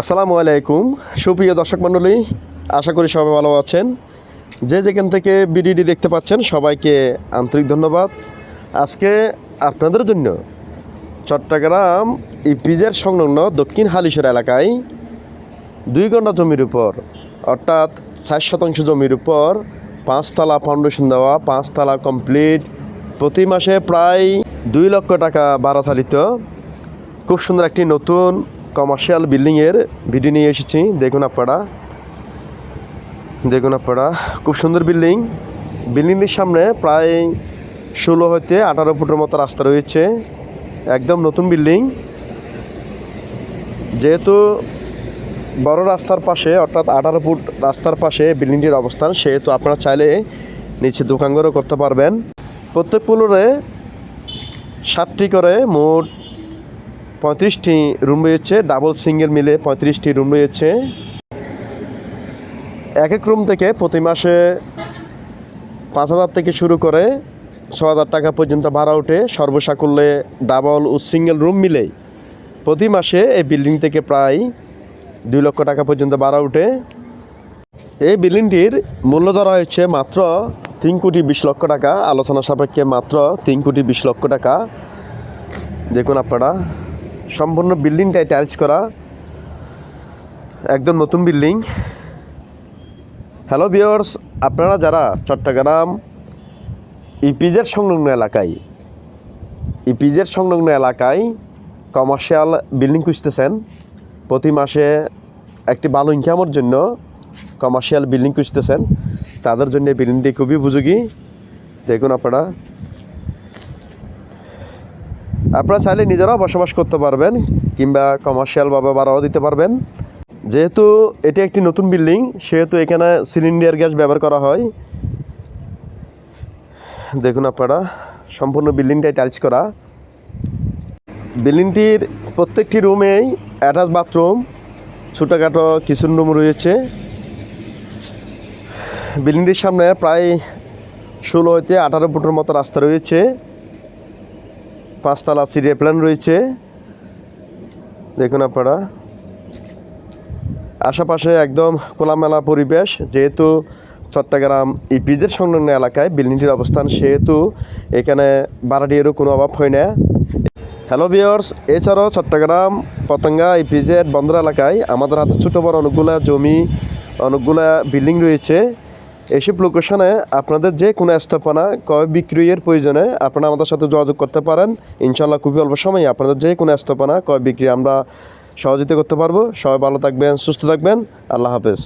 আসসালামু আলাইকুম। সুপ্রিয় দর্শক মণ্ডলী, আশা করি সবাই ভালো আছেন। যে যেখান থেকে বিডিডি দেখতে পাচ্ছেন, সবাইকে আন্তরিক ধন্যবাদ। আজকে আপনাদের জন্য চট্টগ্রাম ইপিজের সংলগ্ন দক্ষিণ হালিশর এলাকায় দুই ঘণ্টা জমির উপর, অর্থাৎ ষাট শতাংশ জমির উপর পাঁচতলা ফাউন্ডেশন দেওয়া, পাঁচতলা কমপ্লিট, প্রতি মাসে প্রায় দুই লক্ষ টাকা ভাড়া চালিত। খুব সুন্দর একটি নতুন কমার্শিয়াল বিল্ডিংয়ের ভিডিও নিয়ে এসেছি। দেখুন আপনারা। দেখুন আপনারা। খুব সুন্দর বিল্ডিং বিল্ডিংটির সামনে প্রায় ষোলো হতে আঠারো ফুটের মতো রাস্তা রয়েছে। একদম নতুন বিল্ডিং যেহেতু বড় রাস্তার পাশে, অর্থাৎ আঠারো ফুট রাস্তার পাশে বিল্ডিংটির অবস্থান, সেহেতু আপনারা চাইলে নিচে দোকানঘরও করতে পারবেন। প্রত্যেক ফ্লোরে সাতটি করে মোট পঁয়ত্রিশটি রুম রয়েছে ডাবল সিঙ্গেল মিলে পঁয়ত্রিশটি রুম রয়েছে। এক এক রুম থেকে প্রতি মাসে পাঁচ হাজার থেকে শুরু করে ছ হাজার টাকা পর্যন্ত ভাড়া ওঠে। সর্বসাকুল্যে ডাবল ও সিঙ্গেল রুম মিলে প্রতি মাসে এই বিল্ডিং থেকে প্রায় দুই লক্ষ টাকা পর্যন্ত ভাড়া ওঠে। এই বিল্ডিংটির মূল্য ধরা হয়েছে মাত্র তিন কোটি বিশ লক্ষ টাকা। আলোচনা সাপেক্ষে মাত্র তিন কোটি বিশ লক্ষ টাকা। দেখুন আপনারা। সম্পূর্ণ বিল্ডিংটাই টাইলস করা। একদম নতুন বিল্ডিং। হ্যালো ভিওর্স আপনারা যারা চট্টগ্রাম ইপিজের সংলগ্ন এলাকায় ইপিজের সংলগ্ন এলাকায় কমার্শিয়াল বিল্ডিং খুঁজতেছেন, প্রতি মাসে একটি ভালো ইনকামের জন্য কমার্শিয়াল বিল্ডিং খুঁজতেছেন, তাদের জন্য বিল্ডিংটি খুবই উপযোগী। দেখুন আপনারা আপনারা চাইলে নিজেরাও বসবাস করতে পারবেন কিংবা কমার্শিয়ালভাবে ভাড়াও দিতে পারবেন। যেহেতু এটি একটি নতুন বিল্ডিং সেহেতু এখানে সিলিন্ডার গ্যাস ব্যবহার করা হয়। দেখুন আপনারা, সম্পূর্ণ বিল্ডিংটাই টাইলস করা। বিল্ডিংটির প্রত্যেকটি রুমেই অ্যাটাচ বাথরুম ছোটোখাটো কিচেন রুম রয়েছে। বিল্ডিংটির সামনে প্রায় ষোলো হইতে আঠারো ফুটের মতো রাস্তা রয়েছে। পাঁচতলা সিরিয়া প্ল্যান রয়েছে। দেখুন আপনারা। আশেপাশে একদম খোলামেলা পরিবেশ, যেহেতু চট্টগ্রাম ইপিজের সংলগ্ন এলাকায় বিল্ডিংটির অবস্থান, সেহেতু এখানে ভাড়াটিয়েরও কোনো অভাব হয় না। হ্যালো বিয়ার্স এছাড়াও চট্টগ্রাম পতঙ্গা ইপিজেড বন্দর এলাকায় আমাদের হাতে ছোটো বড় অনেকগুলা জমি, অনেকগুলা বিল্ডিং রয়েছে। এসব লোকেশনে আপনাদের যে কোনো স্থাপনা কয় বিক্রয়ের প্রয়োজনে আপনারা আমাদের সাথে যোগাযোগ করতে পারেন। ইনশাল্লাহ খুবই অল্প সময়ে আপনাদের যে কোনো স্থাপনা কয় বিক্রি আমরা সহযোগিতা করতে পারব। সবাই ভালো থাকবেন, সুস্থ থাকবেন। আল্লাহ হাফেজ।